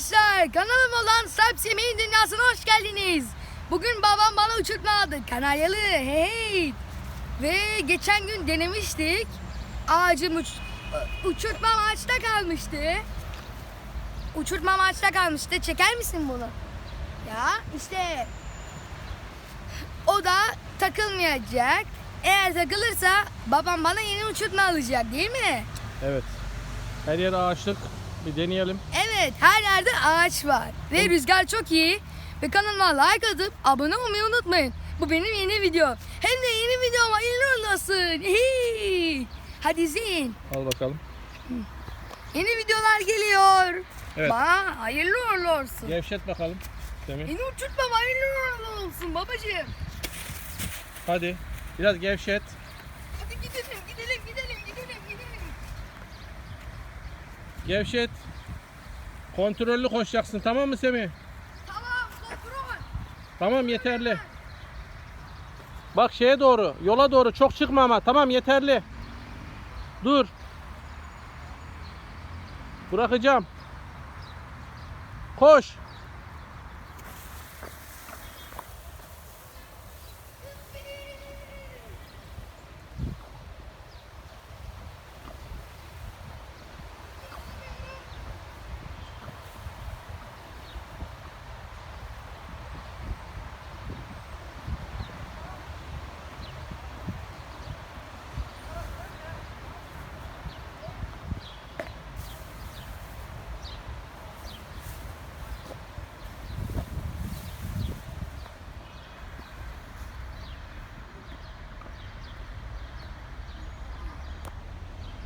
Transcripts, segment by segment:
Arkadaşlar kanalım olan Semih'in dünyasına hoş geldiniz. Bugün babam bana uçurtma aldı. Kanaryalı hey. Ve geçen gün denemiştik. Ağacım uç, uçurtmam ağaçta kalmıştı. Uçurtmam ağaçta kalmıştı. Çeker misin bunu? Ya işte o da takılmayacak. Eğer takılırsa babam bana yeni uçurtma alacak değil mi? Evet. Her yer ağaçlık. Bir deneyelim. Evet her yerde ağaç var ve rüzgar çok iyi. Ve kanalıma like atıp abone olmayı unutmayın. Bu benim yeni videom. Hem de yeni videom hayırlı olsun. Hii. Hadi izleyin. Al bakalım. Yeni videolar geliyor. Evet. Bana hayırlı uğurlu olsun. Gevşet bakalım. Semih. Yeni uçurtmam hayırlı uğurlu olsun babacığım. Hadi. Biraz gevşet. Gevşet. Kontrollü koşacaksın tamam mı Semih? Tamam kontrol. Tamam yeterli. Bak şeye doğru, yola doğru çok çıkma ama. Tamam yeterli. Dur. Bırakacağım. Koş.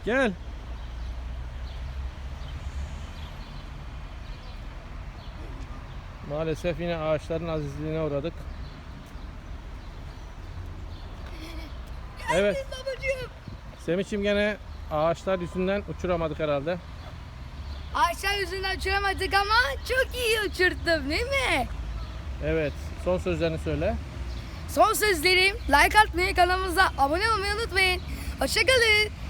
Gel. Maalesef yine ağaçların azizliğine uğradık. Evet. Babacığım. Sevinç'im gene ağaçlar yüzünden uçuramadık herhalde. Ağaçlar yüzünden uçuramadık ama çok iyi uçurttum değil mi? Evet. Son sözlerini söyle. Son sözlerim like atmayı kanalımıza abone olmayı unutmayın. Hoşçakalın.